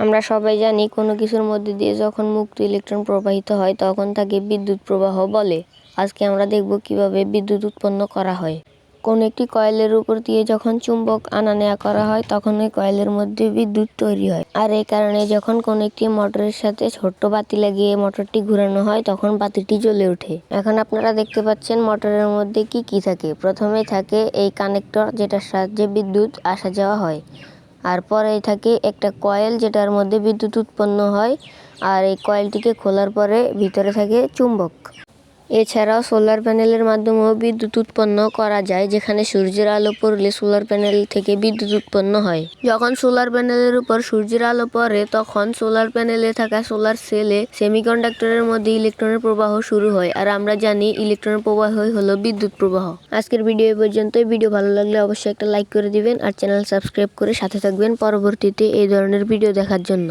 আমরা সবাই জানি কোনো কিছুর মধ্যে দিয়ে যখন মুক্ত ইলেকট্রন প্রবাহিত হয়, তখন তাকে বিদ্যুৎ প্রবাহ বলে। আজকে আমরা দেখব কীভাবে বিদ্যুৎ উৎপন্ন করা হয়। কোনো একটি কয়েলের উপর দিয়ে যখন চুম্বক আনা নেওয়া করা হয়, তখন ওই কয়েলের মধ্যে বিদ্যুৎ তৈরি হয়। আর এই কারণে যখন কোনো একটি মোটরের সাথে ছোট্ট বাতি লাগিয়ে মোটরটি ঘুরানো হয়, তখন বাতিটি জ্বলে ওঠে। এখন আপনারা দেখতে পাচ্ছেন মোটরের মধ্যে কি কি থাকে। প্রথমে থাকে এই কানেক্টর যেটার সাহায্যে বিদ্যুৎ আসা যাওয়া হয়। আর পরে থাকে একটা কয়েল যেটার মধ্যে বিদ্যুৎ উৎপন্ন হয়, আর এই কয়েলটিকে খোলার পরে ভিতরে থাকে চুম্বক। এছাড়াও সোলার প্যানেলের মাধ্যমেও বিদ্যুৎ উৎপন্ন করা যায়, যেখানে সূর্যের আলো পড়লে সোলার প্যানেল থেকে বিদ্যুৎ উৎপন্ন হয়। যখন সোলার প্যানেলের উপর সূর্যের আলো পড়ে, তখন সোলার প্যানেলে থাকা সোলার সেলে সেমিকন্ডাক্টরের মধ্যে ইলেকট্রনের প্রবাহ শুরু হয়, আর আমরা জানি ইলেকট্রনের প্রবাহই হলো বিদ্যুৎ প্রবাহ। আজকের ভিডিও এ পর্যন্তই ভিডিও ভালো লাগলে অবশ্যই একটা লাইক করে দিবেন, আর চ্যানেল সাবস্ক্রাইব করে সাথে থাকবেন পরবর্তীতে এই ধরনের ভিডিও দেখার জন্য।